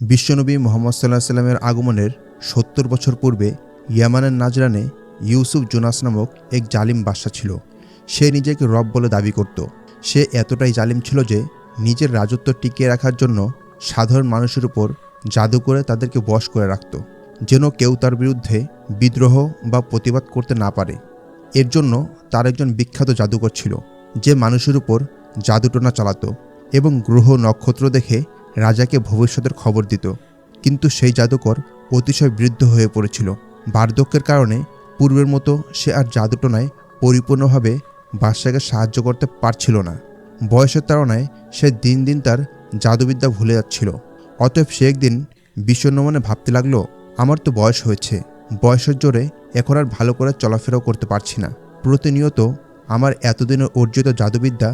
বিশ্বনবী মোহাম্মদ সাল্লাহ সাল্লামের আগমনের সত্তর বছর পূর্বে ইয়ামানের নাজরানে ইউসুফ জোনাস নামক এক জালিম বাদশা ছিল। সে নিজেকে রব বলে দাবি করত। সে এতটাই জালিম ছিল যে নিজের রাজত্ব টিকিয়ে রাখার জন্য সাধারণ মানুষের উপর জাদু করে তাদেরকে বশ করে রাখত, যেন কেউ তার বিরুদ্ধে বিদ্রোহ বা প্রতিবাদ করতে না পারে। এর জন্য তার একজন বিখ্যাত জাদুকর ছিল, যে মানুষের উপর জাদুটোনা চালাতো এবং গ্রহ নক্ষত্র দেখে রাজাকে ভবিষ্যতের খবর দিত, কিন্তু সেই জাদুকর অতিশয় বৃদ্ধ হয়ে পড়েছিল। বার্ধক্যের কারণে পূর্বের মতো সে আর জাদুটোনায় পরিপূর্ণভাবে বাদশাকে সাহায্য করতে পারছিল না। বয়সের তাড়নায় সে দিন দিন তার জাদুবিদ্যা ভুলে যাচ্ছিল। অতএব সে একদিন বিষণ্ণ মনে ভাবতে লাগল, আমার তো বয়স হয়েছে। বয়সের জোরে এখন আর ভালো করে চলাফেরাও করতে পারছি না। প্রতিনিয়ত আমার এতদিনের অর্জিত জাদুবিদ্যা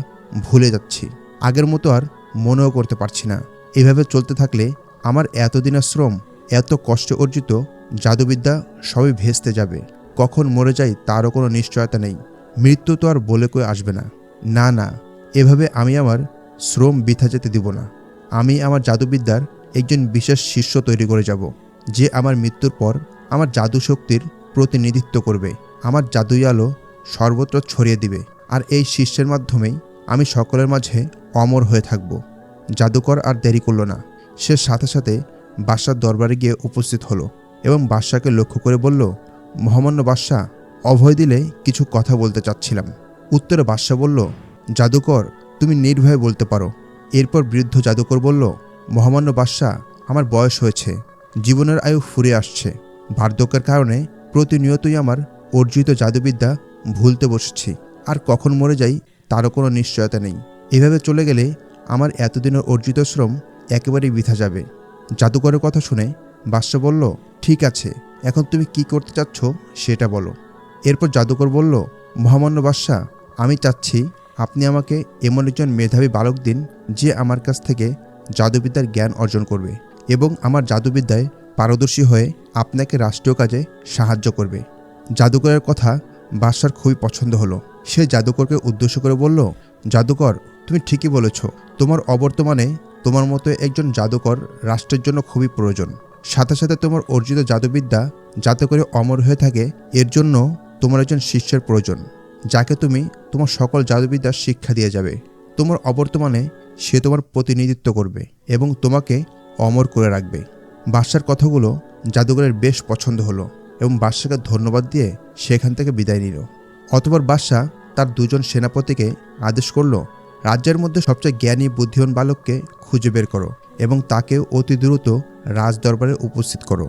ভুলে যাচ্ছি। আগের মতো আর মনেও করতে পারছি না। এভাবে চলতে থাকলে আমার এতদিনের শ্রম, এত কষ্টে অর্জিত জাদুবিদ্যা সবই ভেস্তে যাবে। কখন মরে যাই তারও কোনো নিশ্চয়তা নেই। মৃত্যু তো আর বলে কয়ে আসবে না। না না, এভাবে আমি আমার শ্রম বৃথা যেতে দিব না। আমি আমার জাদুবিদ্যার একজন বিশেষ শিষ্য তৈরি করে যাব, যে আমার মৃত্যুর পর আমার জাদু শক্তির প্রতিনিধিত্ব করবে, আমার জাদুই আলো সর্বত্র ছড়িয়ে দিবে। আর এই শিষ্যের মাধ্যমেই আমি সকলের মাঝে অমর হয়ে থাকব। জাদুকর আর দেরি করল না। সে সাথে সাথে বাদশার দরবারে গিয়ে উপস্থিত হলো এবং বাদশাকে লক্ষ্য করে বলল, মহামান্য বাদশাহ, অভয় দিলে কিছু কথা বলতে চাচ্ছিলাম। উত্তরে বাদশাহ বলল, জাদুকর, তুমি নির্ভয়ে বলতে পারো। এরপর বৃদ্ধ জাদুকর বলল, মহামান্য বাদশাহ, আমার বয়স হয়েছে, জীবনের আয়ু ফুরে আসছে। বার্ধক্যের কারণে প্রতিনিয়তই আমার অর্জিত জাদুবিদ্যা ভুলতে বসেছি। আর কখন মরে যাই তারও কোনো নিশ্চয়তা নেই। এভাবে চলে গেলে আমার এতদিনের অর্জিত শ্রম একেবারেই বৃথা যাবে। জাদুকরের কথা শুনে বাদশা বলল, ঠিক আছে, এখন তুমি কি করতে চাচ্ছ সেটা বলো। এরপর জাদুকর বলল, মহামান্য বাদশাহ আমি চাচ্ছি আপনি আমাকে এমন একজন মেধাবী বালক দিন যে আমার কাছ থেকে জাদুবিদ্যার জ্ঞান অর্জন করবে এবং আমার জাদুবিদ্যায় পারদর্শী হয়ে আপনাকে রাষ্ট্রীয় কাজে সাহায্য করবে। জাদুকরের কথা বাদশার খুবই পছন্দ হলো। সে জাদুকরকে উদ্দেশ্য করে বলল, জাদুকর তুমি ঠিকই বলেছ, তোমার অবর্তমানে তোমার মতো একজন জাদুকর রাষ্ট্রের জন্য খুবই প্রয়োজন। সাথে সাথে তোমার অর্জিত জাদুবিদ্যা যাতে করে অমর হয়ে থাকে, এর জন্য তোমার একজন শিষ্যের প্রয়োজন, যাকে তুমি তোমার সকল জাদুবিদ্যার শিক্ষা দিয়ে যাবে। তোমার অবর্তমানে সে তোমার প্রতিনিধিত্ব করবে এবং তোমাকে অমর করে রাখবে। বাদশার কথাগুলো জাদুকরের বেশ পছন্দ হলো এবং বাদশাকে ধন্যবাদ দিয়ে সেখান থেকে বিদায় নিল। অতপর বাদশাহ তার দুজন সেনাপতিকে আদেশ করল রাজ্যের মধ্যে সবচেয়ে জ্ঞানী বুদ্ধিমান বালককে খুঁজে বের করো এবং তাকে অতি দ্রুত রাজদরবারে উপস্থিত করো।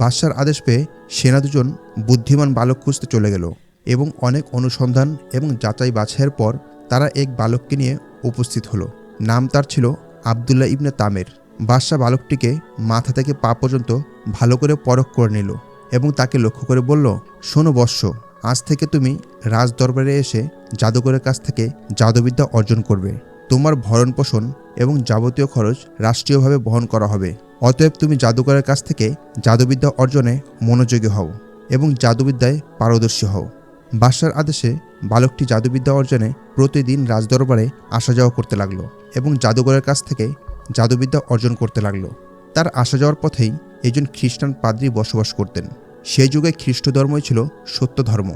বাদশার আদেশ পেয়ে সেনা দুজন বুদ্ধিমান বালক খুঁজতে চলে গেল এবং অনেক অনুসন্ধান এবং যাচাই বাছাইয়ের পর তারা এক বালককে নিয়ে উপস্থিত হলো। নাম তার ছিল আবদুল্লাহ ইবনে তামের। বাদশাহ বালকটিকে মাথা থেকে পা পর্যন্ত ভালো করে পরখ করে নিল এবং তাকে লক্ষ্য করে বলল, শোনো বৎস আজ থেকে তুমি রাজ দরবারে এসে জাদুকরের কাছ থেকে জাদুবিদ্যা অর্জন করবে। তোমার ভরণ পোষণ এবং যাবতীয় খরচ রাষ্ট্রীয়ভাবে বহন করা হবে। অতএব তুমি জাদুকরের কাছ থেকে জাদুবিদ্যা অর্জনে মনোযোগী হও এবং জাদুবিদ্যায় পারদর্শী হও। বাদশার আদেশে বালকটি জাদুবিদ্যা অর্জনে প্রতিদিন রাজদরবারে আসা যাওয়া করতে লাগল এবং জাদুকরের কাছ থেকে জাদুবিদ্যা অর্জন করতে লাগল। তার আসা যাওয়ার পথেই একজন খ্রিস্টান পাদ্রী বসবাস করতেন। সেই যুগে খ্রিস্ট ধর্মই ছিল সত্য ধর্ম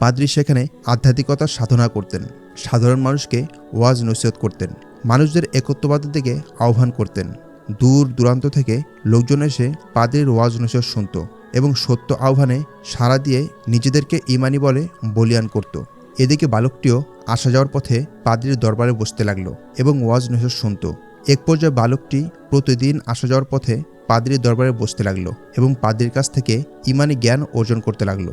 পাদ্রী সেখানে আধ্যাত্মিকতার সাধনা করতেন। সাধারণ মানুষকে ওয়াজ নসিহত করতেন। মানুষদের একত্ববাদের দিকে আহ্বান করতেন। দূর দূরান্ত থেকে লোকজন এসে পাদ্রীর ওয়াজ নসিহত শুনত এবং সত্য আহ্বানে সাড়া দিয়ে নিজেদেরকে ইমানি বলে বলিয়ান করত। এদিকে বালকটিও আসা যাওয়ার পথে পাদ্রীর দরবারে বসতে লাগল এবং ওয়াজ নসিহত শুনত। এক পর্যায়ে বালকটি প্রতিদিন আসা যাওয়ার পথে পাদ্রির দরবারে বসতে লাগল এবং পাদ্রির কাছ থেকে ইমানি জ্ঞান অর্জন করতে লাগল।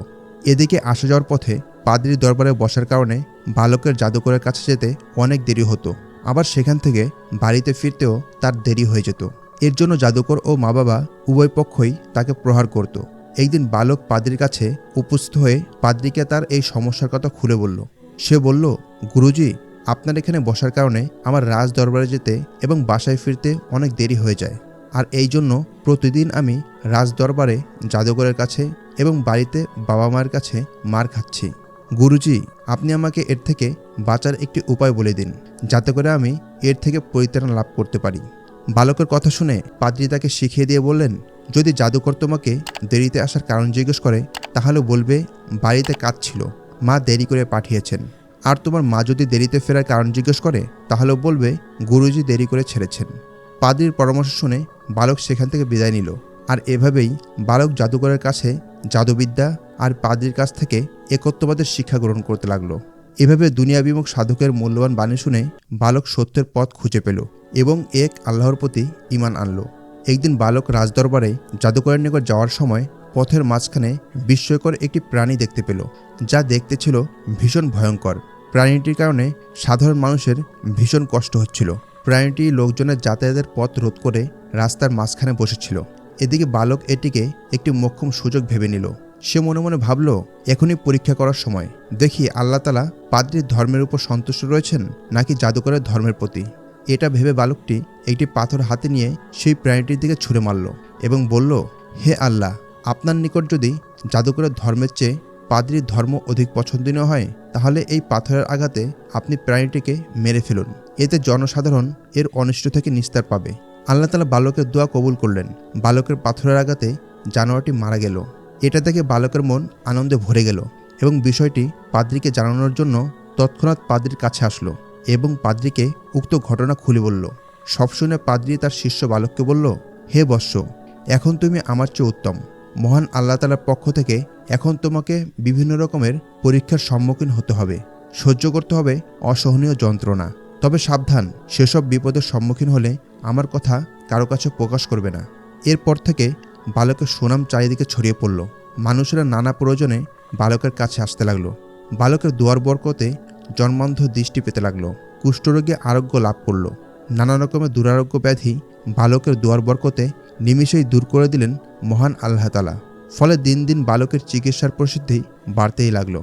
এদিকে আসা যাওয়ার পথে পাদ্রির দরবারে বসার কারণে বালকের জাদুকরের কাছে যেতে অনেক দেরি হতো। আবার সেখান থেকে বাড়িতে ফিরতেও তার দেরি হয়ে যেত। এর জন্য জাদুকর ও মা বাবা উভয় পক্ষই তাকে প্রহার করত। একদিন বালক পাদ্রির কাছে উপস্থিত হয়ে পাদ্রিকে তার এই সমস্যার কথা খুলে বলল। সে বলল, গুরুজি, আপনার এখানে বসার কারণে আমার রাজ দরবারে যেতে এবং বাসায় ফিরতে অনেক দেরি হয়ে যায়। আর এই জন্য প্রতিদিন আমি রাজদরবারে জাদুঘরের কাছে এবং বাড়িতে বাবা মায়ের কাছে মার খাচ্ছি। গুরুজি, আপনি আমাকে এর থেকে বাঁচার একটি উপায় বলে দিন, যাতে করে আমি এর থেকে পরিত্রাণ লাভ করতে পারি। বালকের কথা শুনে পাদ্রী তাকে শিখিয়ে দিয়ে বললেন, যদি জাদুকর তোমাকে দেরিতে আসার কারণ জিজ্ঞেস করে, তাহলে বলবে, বাড়িতে কাজ ছিল, মা দেরি করে পাঠিয়েছেন। আর তোমার মা যদি দেরিতে ফেরার কারণ জিজ্ঞেস করে, তাহলে বলবে, গুরুজি দেরি করে ছেড়েছেন। পাদ্রির পরামর্শ শুনে বালক সেখান থেকে বিদায় নিল। আর এভাবেই বালক জাদুকরের কাছে জাদুবিদ্যা আর পাদ্রির কাছ থেকে একত্ববাদের শিক্ষা গ্রহণ করতে লাগল। এভাবে দুনিয়াবিমুখ সাধকের মূল্যবান বাণী শুনে বালক সত্যের পথ খুঁজে পেল এবং এক আল্লাহর প্রতি ইমান আনল। একদিন বালক রাজদরবারে জাদুকরের নিকট যাওয়ার সময় পথের মাঝখানে বিস্ময়কর একটি প্রাণী দেখতে পেল, যা দেখতে ছিল ভীষণ ভয়ঙ্কর। প্রাণীটির কারণে সাধারণ মানুষের ভীষণ কষ্ট হচ্ছিল। প্রাণীটি লোকজনের যাতায়াতের পথ রোধ করে রাস্তার মাঝখানে বসেছিল। এদিকে বালক এটিকে একটি মোক্ষম সুযোগ ভেবে নিল। সে মনে মনে ভাবল, এখনই পরীক্ষা করার সময়। দেখি আল্লাহ তালা পাদ্রির ধর্মের উপর সন্তুষ্ট রয়েছেন নাকি জাদুকরের ধর্মের প্রতি? এটা ভেবে বালকটি একটি পাথর হাতে নিয়ে সেই প্রাণীটির দিকে ছুঁড়ে মারল এবং বলল, হে আল্লাহ, আপনার নিকট যদি জাদুকরের ধর্মের চেয়ে পাদ্রির ধর্ম অধিক পছন্দনীয় হয়, তাহলে এই পাথরের আঘাতে আপনি প্রাণীটিকে মেরে ফেলুন। এতে জনসাধারণ এর অনিষ্ট থেকে নিস্তার পাবে। আল্লাহ তালা বালকের দোয়া কবুল করলেন। বালকের পাথরের আঘাতে জানোয়ারটি মারা গেল। এটা দেখে বালকের মন আনন্দে ভরে গেল এবং বিষয়টি পাদ্রিকে জানানোর জন্য তৎক্ষণাৎ পাদ্রির কাছে আসলো এবং পাদ্রিকে উক্ত ঘটনা খুলে বলল, সব শুনে পাদ্রি তার শিষ্য বালককে বলল, হে বৎস, এখন তুমি আমার চেয়ে উত্তম। মহান আল্লাহ তালার পক্ষ থেকে এখন তোমাকে বিভিন্ন রকমের পরীক্ষার সম্মুখীন হতে হবে। সহ্য করতে হবে অসহনীয় যন্ত্রণা। তবে সাবধান, সেসব বিপদের সম্মুখীন হলে আমার কথা কারও কাছে প্রকাশ করবে না। এরপর থেকে বালকের সুনাম চারিদিকে ছড়িয়ে পড়ল। মানুষেরা নানা প্রয়োজনে বালকের কাছে আসতে লাগল। বালকের দুয়ার বরকতে জন্মান্ধ দৃষ্টি পেতে লাগল। কুষ্ঠরোগে আরোগ্য লাভ করল। নানা রকমের দুরারোগ্য ব্যাধি বালকের দুয়ার বরকতে নিমিষেই দূর করে দিলেন মহান আল্লাহ তালা ফলে দিন দিন বালকের চিকিৎসার প্রসিদ্ধি বাড়তেই লাগল।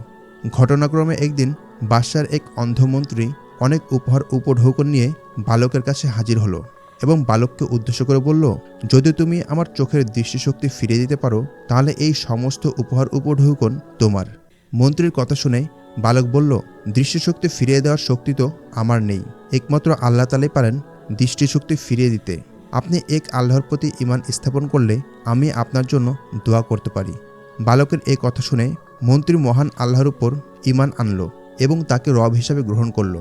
ঘটনাক্রমে একদিন বাদশার এক অন্ধমন্ত্রী অনেক উপহার উপঢৌকন নিয়ে বালকের কাছে হাজির হলো এবং বালককে উদ্দেশ্য করে বলল, যদি তুমি আমার চোখের দৃষ্টিশক্তি ফিরিয়ে দিতে পারো, তাহলে এই সমস্ত উপহার উপঢৌকন তোমার। মন্ত্রীর কথা শুনে বালক বলল, দৃষ্টিশক্তি ফিরিয়ে দেওয়ার শক্তি তো আমার নেই। একমাত্র আল্লাহ তালাই পারেন দৃষ্টিশক্তি ফিরিয়ে দিতে। আপনি এক আল্লাহর প্রতি ইমান স্থাপন করলে আমি আপনার জন্য দোয়া করতে পারি। বালকের এই কথা শুনে মন্ত্রী মহান আল্লাহর উপর ইমান আনলো এবং তাকে রব হিসাবে গ্রহণ করল।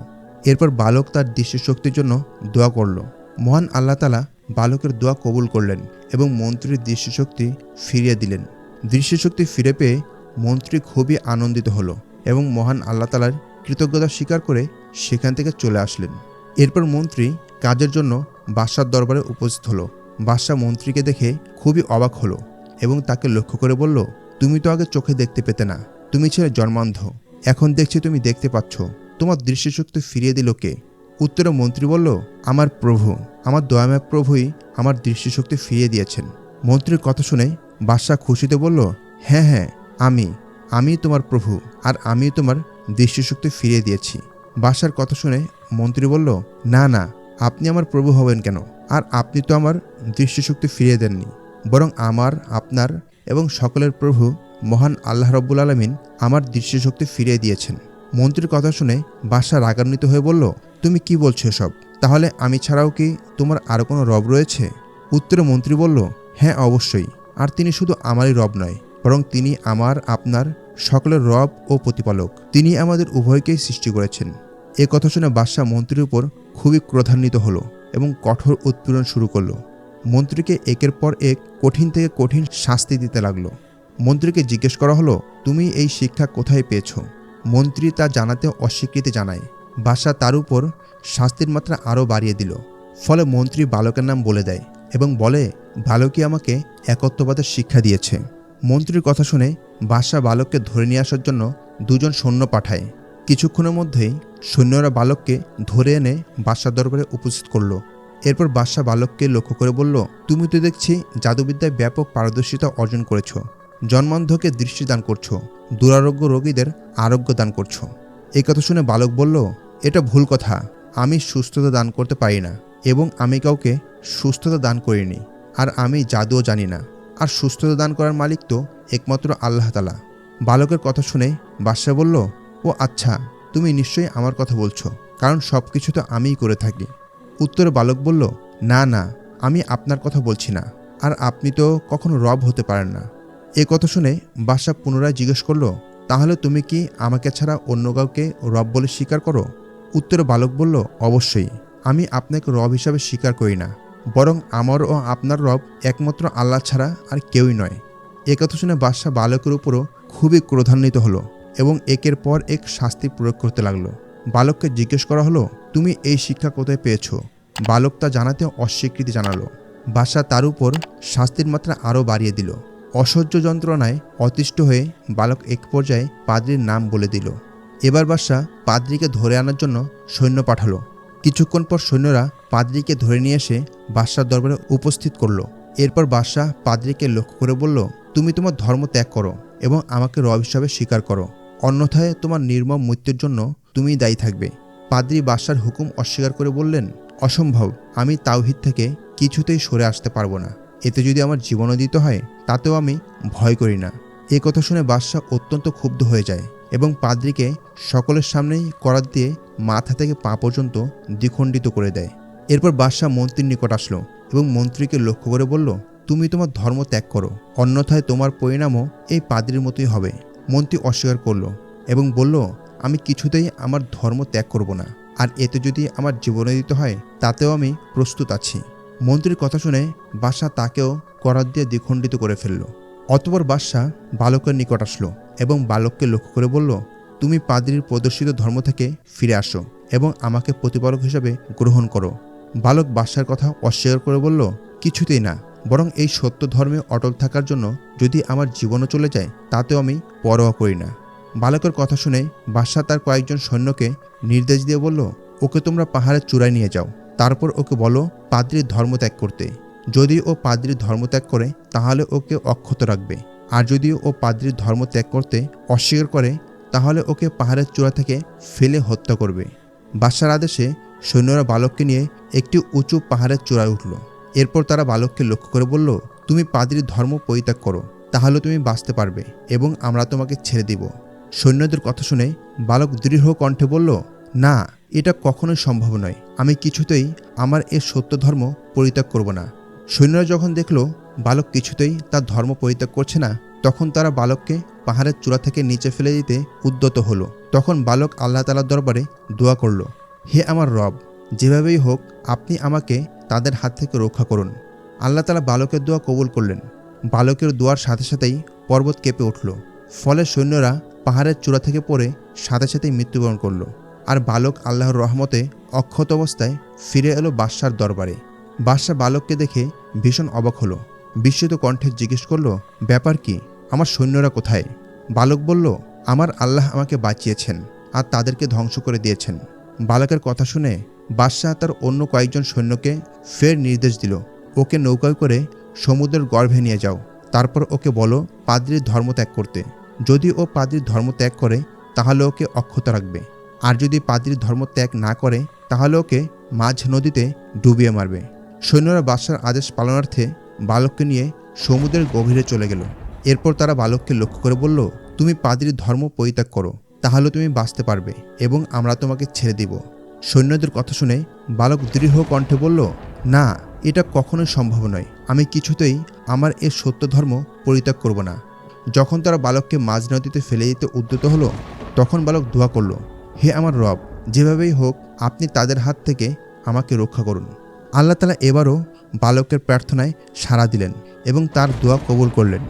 এরপর বালক তার দৃষ্টিশক্তির জন্য দোয়া করল। মহান আল্লাহ তালা বালকের দোয়া কবুল করলেন এবং মন্ত্রীর দৃষ্টিশক্তি ফিরিয়ে দিলেন। দৃষ্টিশক্তি ফিরে পেয়ে মন্ত্রী খুবই আনন্দিত হলো এবং মহান আল্লাহ তালার কৃতজ্ঞতা স্বীকার করে সেখান থেকে চলে আসলেন। এরপর মন্ত্রী কাজের জন্য বাদশার দরবারে উপস্থিত হলো। বাদশাহ মন্ত্রীকে দেখে খুবই অবাক হলো এবং তাকে লক্ষ্য করে বলল, তুমি তো আগে চোখে দেখতে পেতে না। তুমি ছিলে জন্মান্ধ। এখন দেখছি তুমি দেখতে পাচ্ছ। তোমার দৃষ্টিশক্তি ফিরিয়ে দিল কে? উত্তরে মন্ত্রী বলল, আমার প্রভু, আমার দয়াময় প্রভুই আমার দৃষ্টিশক্তি ফিরিয়ে দিয়েছেন। মন্ত্রীর কথা শুনে বাদশাহ খুশিতে বলল হ্যাঁ হ্যাঁ আমি আমি তোমার প্রভু আর আমি তোমার দৃষ্টিশক্তি ফিরিয়ে দিয়েছি। বাদশার কথা শুনে মন্ত্রী বলল, না না, আপনি আমার প্রভু হবেন কেন? আর আপনি তো আমার দৃষ্টিশক্তি ফিরিয়ে দেননি। বরং আমার, আপনার এবং সকলের প্রভু মহান আল্লাহ রব্বুল আলমিন আমার দৃষ্টিশক্তি ফিরিয়ে দিয়েছেন। মন্ত্রীর কথা শুনে বাদশাহ রাগান্বিত হয়ে বলল, তুমি কি বলছো এসব? তাহলে আমি ছাড়াও কি তোমার আরও কোনো রব রয়েছে? উত্তরে মন্ত্রী বলল হ্যাঁ অবশ্যই। আর তিনি শুধু আমারই রব নয়, বরং তিনি আমার, আপনার, সকলের রব ও প্রতিপালক। তিনি আমাদের উভয়কেই সৃষ্টি করেছেন। এ কথা শুনে বাদশাহ মন্ত্রীর উপর খুবই ক্রোধান্বিত হলো এবং কঠোর উৎপীড়ন শুরু করল। মন্ত্রীকে একের পর এক কঠিন থেকে কঠিন শাস্তি দিতে লাগল। মন্ত্রীকে জিজ্ঞেস করা হলো, তুমি এই শিক্ষা কোথায় পেয়েছ? মন্ত্রী তা জানাতে অস্বীকৃতি জানায়। বাদশাহ তার উপর শাস্তির মাত্রা আরও বাড়িয়ে দিল। ফলে মন্ত্রী বালকের নাম বলে দেয় এবং বলে, বালকই আমাকে একত্ববাদের শিক্ষা দিয়েছে। মন্ত্রীর কথা শুনে বাদশাহ বালককে ধরে নিয়ে আসার জন্য দুজন সৈন্য পাঠায়। কিছুক্ষণের মধ্যেই সৈন্যরা বালককে ধরে এনে বাদশাহ দরবারে উপস্থিত করল। এরপর বাদশাহ বালককে লক্ষ্য করে বলল, তুমি তো দেখছি জাদুবিদ্যায় ব্যাপক পারদর্শিতা অর্জন করেছ। জন্মান্ধকে দৃষ্টি দান করছ, দুরারোগ্য রোগীদের আরোগ্য দান করছ। এই কথা শুনে বালক বলল, এটা ভুল কথা। আমি সুস্থতা দান করতে পারি না এবং আমি কাউকে সুস্থতা দান করিনি। আর আমি জাদুও জানি না। আর সুস্থতা দান করার মালিক তো একমাত্র আল্লাহ তালা বালকের কথা শুনে বাদশাহ বলল, ও আচ্ছা তুমি নিশ্চয়ই আমার কথা বলছো, কারণ সব কিছু তো আমিই করে থাকি। উত্তরে বালক বলল, না না, আমি আপনার কথা বলছি না। আর আপনি তো কখনো রব হতে পারেন না। এ কথা শুনে বাদশাহ পুনরায় জিজ্ঞেস করল, তাহলে তুমি কি আমাকে ছাড়া অন্য কাউকে রব বলে স্বীকার করো? উত্তরে বালক বলল, অবশ্যই। আমি আপনাকে রব হিসাবে স্বীকার করি না। বরং আমার ও আপনার রব একমাত্র আল্লাহ ছাড়া আর কেউই নয়। এ কথা শুনে বাদশাহ বালকের উপরও খুবই ক্রোধান্বিত হলো এবং একের পর এক শাস্তি প্রয়োগ করতে লাগল। বালককে জিজ্ঞেস করা হলো, তুমি এই শিক্ষা কোথায় পেয়েছ? বালক তা জানাতে অস্বীকৃতি জানালো। বাদশাহ তার উপর শাস্তির মাত্রা আরও বাড়িয়ে দিল। অসহ্য যন্ত্রণায় অতিষ্ঠ হয়ে বালক এক পর্যায়ে পাদ্রির নাম বলে দিল। এবার বাদশাহ পাদ্রিকে ধরে আনার জন্য সৈন্য পাঠালো। কিছুক্ষণ পর সৈন্যরা পাদ্রিকে ধরে নিয়ে এসে বাদশার দরবারে উপস্থিত করল। এরপর বাদশাহ পাদ্রিকে লক্ষ্য করে বলল, তুমি তোমার ধর্ম ত্যাগ করো এবং আমাকে রব হিসাবে স্বীকার করো। অন্যথায় তোমার নির্মম মৃত্যুর জন্য তুমিই দায়ী থাকবে। পাদ্রি বাদশার হুকুম অস্বীকার করে বললেন, অসম্ভব, আমি তাওহিদ থেকে কিছুতেই সরে আসতে পারব না। এতে যদি আমার জীবনও দিতে হয়, তাতেও আমি ভয় করি না। এ কথা শুনে বাদশাহ অত্যন্ত ক্ষুব্ধ হয়ে যায় এবং পাদ্রিকে সকলের সামনেই করাত দিয়ে মাথা থেকে পা পর্যন্ত দ্বিখণ্ডিত করে দেয়। এরপর বাদশাহ মন্ত্রীর নিকট আসলো এবং মন্ত্রীকে লক্ষ্য করে বলল, তুমি তোমার ধর্ম ত্যাগ করো, অন্যথায় তোমার পরিণামও এই পাদ্রির মতোই হবে। মন্ত্রী অস্বীকার করল এবং বলল, আমি কিছুতেই আমার ধর্ম ত্যাগ করব না, আর এতে যদি আমার জীবনে দিতে হয়, তাতেও আমি প্রস্তুত আছি। মন্ত্রীর কথা শুনে বাদশাহ তাকেও করাত দিয়ে দ্বিখণ্ডিত করে ফেলল। অতপর বাদশাহ বালকের নিকট আসলো এবং বালককে লক্ষ্য করে বলল, তুমি পাদ্রির প্রদর্শিত ধর্ম থেকে ফিরে আসো এবং আমাকে প্রতিপালক হিসাবে গ্রহণ করো। বালক বাদশার কথা অস্বীকার করে বলল, কিছুতেই না, বরং এই সত্য ধর্মে অটল থাকার জন্য যদি আমার জীবনও চলে যায়, তাতেও আমি পরোয়া করি না। বালকের কথা শুনে বাদশাহ তার কয়েকজন সৈন্যকে নির্দেশ দিয়ে বলল, ওকে তোমরা পাহাড়ের চূড়ায় নিয়ে যাও। তারপর ওকে বলো, পাদ্রির ধর্ম ত্যাগ করতে। যদি ও পাদ্রির ধর্ম ত্যাগ করে, তাহলে ওকে অক্ষত রাখবে। আর যদি ও পাদ্রির ধর্ম ত্যাগ করতে অস্বীকার করে, তাহলে ওকে পাহাড়ের চূড়া থেকে ফেলে হত্যা করবে। বাদশার আদেশে সৈন্যরা বালককে নিয়ে একটি উঁচু পাহাড়ের চূড়ায় উঠল। এরপর তারা বালককে লক্ষ্য করে বলল, তুমি পাদ্রির ধর্ম পরিত্যাগ করো, তাহলে তুমি বাঁচতে পারবে এবং আমরা তোমাকে ছেড়ে দিব। সৈন্যদের কথা শুনে বালক দৃঢ় কণ্ঠে বলল, না, এটা কখনোই সম্ভব নয়। আমি কিছুতেই আমার এ সত্য ধর্ম পরিত্যাগ করব না। সৈন্যরা যখন দেখল বালক কিছুতেই তার ধর্ম পরিত্যাগ করছে না, তখন তারা বালককে পাহাড়ের চূড়া থেকে নিচে ফেলে দিতে উদ্যত হলো। তখন বালক আল্লাহ তালার দরবারে দোয়া করল, হে আমার রব, যেভাবেই হোক আপনি আমাকে তাদের হাত থেকে রক্ষা করুন। আল্লাহ তালা বালকের দোয়া কবুল করলেন। বালকের দোয়ার সাথে সাথেই পর্বত কেঁপে উঠল। ফলে সৈন্যরা পাহাড়ের চূড়া থেকে পড়ে সাথে সাথেই মৃত্যুবরণ করল। আর বালক আল্লাহর রহমতে অক্ষত অবস্থায় ফিরে এলো বাদশার দরবারে। বাদশাহ বালককে দেখে ভীষণ অবাক হলো। বিস্মিত কণ্ঠে জিজ্ঞেস করল, ব্যাপার কি? আমার সৈন্যরা কোথায়? বালক বলল, আমার আল্লাহ আমাকে বাঁচিয়েছেন আর তাদেরকে ধ্বংস করে দিয়েছেন। বালকের কথা শুনে বাদশাহ তার অন্য কয়েকজন সৈন্যকে ফের নির্দেশ দিল, ওকে নৌকায় করে সমুদ্রের গর্ভে নিয়ে যাও। তারপর ওকে বলো পাদ্রির ধর্ম ত্যাগ করতে। যদি ও পাদ্রির ধর্ম ত্যাগ করে, তাহলে ওকে অক্ষত রাখবে। আর যদি পাদ্রির ধর্ম ত্যাগ না করে তাহলে ওকে মাঝ নদীতে ডুবিয়ে মারবে। সৈন্যরা বাদশার আদেশ পালনার্থে বালককে নিয়ে সমুদ্রের গভীরে চলে গেল। এরপর তারা বালককে লক্ষ্য করে বলল, তুমি পাদ্রির ধর্ম পরিত্যাগ করো, তাহলে তুমি বাঁচতে পারবে এবং আমরা তোমাকে ছেড়ে দিব। সৈন্যদের কথা শুনে বালক দৃঢ় কণ্ঠে বলল, না, এটা কখনোই সম্ভব নয়। আমি কিছুতেই আমার এ সত্য ধর্ম পরিত্যাগ করব না। যখন তারা বালককে মাঝ নদীতে ফেলে দিতে উদ্যত হলো, তখন বালক দোয়া করল, হে আমার রব যেভাবেই হোক, আপনি তাদের হাত থেকে আমাকে রক্ষা করুন। আল্লাহ তালা এবারও বালকের প্রার্থনায় সাড়া দিলেন এবং তার দোয়া কবুল করলেন।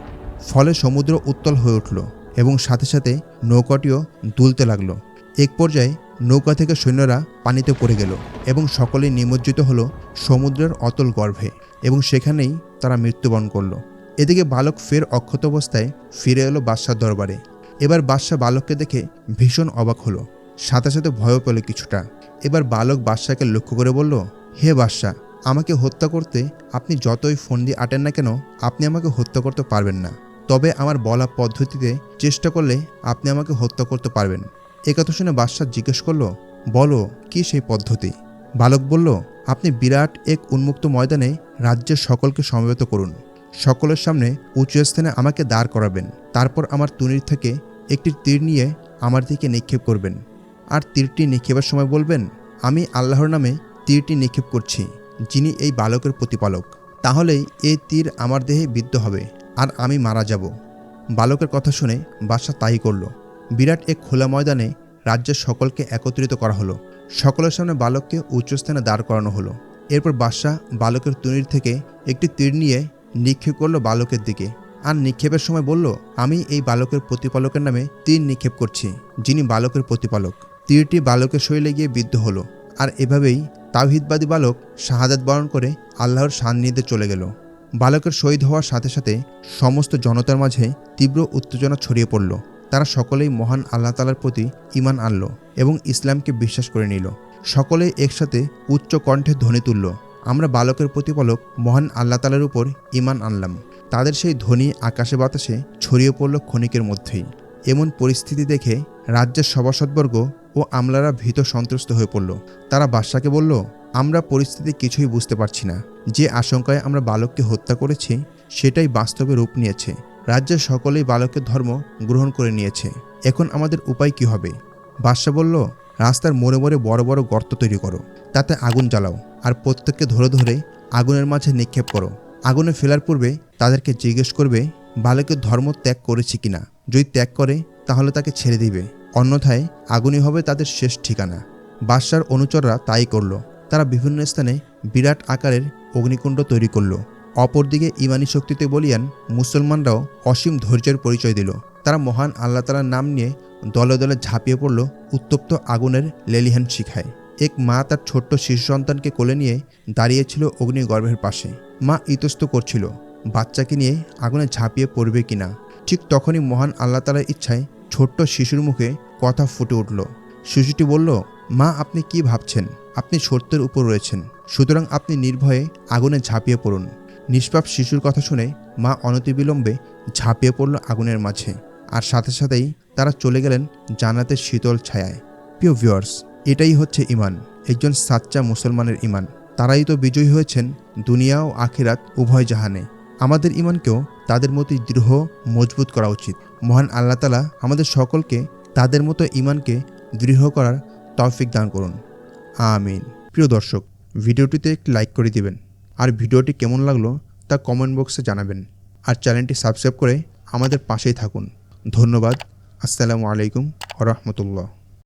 ফলে সমুদ্র উত্তল হয়ে উঠল এবং সাথে সাথে নৌকাটিও দুলতে লাগল। এক পর্যায়ে নৌকা থেকে সৈন্যরা পানিতে পড়ে গেল এবং সকলে নিমজ্জিত হলো সমুদ্রের অতল গর্ভে এবং সেখানেই তারা মৃত্যুবরণ করল। এদিকে বালক ফের অক্ষত অবস্থায় ফিরে এলো বাদশার দরবারে। এবার বাদশাহ বালককে দেখে ভীষণ অবাক হলো। সাথে সাথে ভয়ও পেল কিছুটা। এবার বালক বাদশাকে লক্ষ্য করে বলল, হে বাদশাহ আমাকে হত্যা করতে আপনি যতই ফন্দি আটেন না কেন, আপনি আমাকে হত্যা করতে পারবেন না। তবে আমার বলা পদ্ধতিতে চেষ্টা করলে আপনি আমাকে হত্যা করতে পারবেন। এ কথা শুনে বাদশাহ জিজ্ঞেস করল, বলো, কি সেই পদ্ধতি? বালক বলল, আপনি বিরাট এক উন্মুক্ত ময়দানে রাজ্যের সকলকে সমবেত করুন। সকলের সামনে উঁচু স্থানে আমাকে দাঁড় করাবেন। তারপর আমার তুনির থেকে একটি তীর নিয়ে আমার দিকে নিক্ষেপ করবেন। আর তীরটি নিক্ষেপের সময় বলবেন, আমি আল্লাহর নামে তীরটি নিক্ষেপ করছি, যিনি এই বালকের প্রতিপালক। তাহলেই এই তীর আমার দেহে বিদ্ধ হবে, আর আমি মারা যাব বালকের কথা শুনে বাদশাহ তাই করল। বিরাট এক খোলা ময়দানে রাজ্যের সকলকে একত্রিত করা হলো। সকলের সামনে বালককে উচ্চস্থানে দাঁড় করানো হলো। এরপর বাদশাহ বালকের তুনির থেকে একটি তীর নিয়ে নিক্ষেপ করল বালকের দিকে। আর নিক্ষেপের সময় বলল, আমি এই বালকের প্রতিপালকের নামে তীর নিক্ষেপ করছি, যিনি বালকের প্রতিপালক। তীরটি বালকের শরীরে গিয়ে বিদ্ধ হলো, আর এভাবেই তাওহিদবাদী বালক শাহাদাত বরণ করে আল্লাহর সান্নিধ্যে চলে গেল। বালকের শহীদ হওয়ার সাথে সাথে সমস্ত জনতার মাঝে তীব্র উত্তেজনা ছড়িয়ে পড়ল। তারা সকলেই মহান আল্লাহ তালার প্রতি ইমান আনল এবং ইসলামকে বিশ্বাস করে নিল। সকলেই একসাথে উচ্চ কণ্ঠে ধ্বনি তুলল, আমরা বালকের প্রতিপালক মহান আল্লাহ তালার উপর ইমান আনলাম। তাদের সেই ধ্বনি আকাশে বাতাসে ছড়িয়ে পড়ল ক্ষণিকের মধ্যেই। এমন পরিস্থিতি দেখে রাজ্যের সভাসদবর্গ ও আমলারা ভীত সন্ত্রস্ত হয়ে পড়ল। তারা বাদশাকে বলল, আমরা পরিস্থিতি কিছুই বুঝতে পারছি না। যে আশঙ্কায় আমরা বালককে হত্যা করেছি, সেটাই বাস্তবে রূপ নিয়েছে। রাজ্যের সকলেই বালকের ধর্ম গ্রহণ করে নিয়েছে। এখন আমাদের উপায় কি হবে? বাদশা বলল, রাস্তার মোড়ে মোড়ে বড় বড় গর্ত তৈরি করো। তাতে আগুন জ্বালাও। আর প্রত্যেককে ধরে ধরে আগুনের মাঝে নিক্ষেপ করো। আগুনে ফেলার পূর্বে তাদেরকে জিজ্ঞেস করবে, বালকের ধর্ম ত্যাগ করেছে কিনা? যদি ত্যাগ করে, তাহলে তাকে ছেড়ে দিবে। অন্যথায় আগুনই হবে তাদের শেষ ঠিকানা। বাদশার অনুচররা তাই করল। তারা বিভিন্ন স্থানে বিরাট আকারের অগ্নিকুণ্ড তৈরি করল। অপরদিকে ইমানি শক্তিতে বলিয়ান মুসলমানরাও অসীম ধৈর্যের পরিচয় দিল। তারা মহান আল্লাহ তালার নাম নিয়ে দলে দলে ঝাঁপিয়ে পড়ল উত্তপ্ত আগুনের লেলিহান শিখায়। এক মা তার ছোট্ট শিশু সন্তানকে কোলে নিয়ে দাঁড়িয়েছিল অগ্নিগর্ভের পাশে। মা ইতস্ত করছিল, বাচ্চাকে নিয়ে আগুনে ঝাঁপিয়ে পড়বে কিনা? ঠিক তখনই মহান আল্লাহ তালার ইচ্ছায় ছোট্ট শিশুর মুখে কথা ফুটে উঠল। শিশুটি বলল, মা, আপনি কি ভাবছেন? আপনি সত্যের উপর রয়েছেন। সুতরাং আপনি নির্ভয়ে আগুনে ঝাঁপিয়ে পড়ুন। নিষ্পাপ শিশুর কথা শুনে মা অনতিবিলম্বে ঝাঁপিয়ে পড়ল আগুনের মাঝে। আর সাথে সাথেই তারা চলে গেলেন জান্নাতের শীতল ছায়ায়। প্রিয় ভিউয়ার্স, এটাই হচ্ছে ইমান একজন সাচ্চা মুসলমানের ইমান তারাই তো বিজয়ী হয়েছেন দুনিয়া ও আখিরাত উভয় জাহানে। আমাদের ইমানকেও তাদের মতোই দৃঢ়, মজবুত করা উচিত। মহান আল্লাহ তালা আমাদের সকলকে তাদের মতো ইমানকে দৃঢ় করার তৌফিক দান করুন। আমিন। প্রিয় দর্শক, ভিডিওটিতে একটি লাইক করে দিবেন। আর ভিডিওটি কেমন লাগল তা কমেন্ট বক্সে জানাবেন। আর চ্যানেলটি সাবস্ক্রাইব করে আমাদের পাশেই থাকুন। ধন্যবাদ। আসসালামু আলাইকুম রহমতুল্লাহ।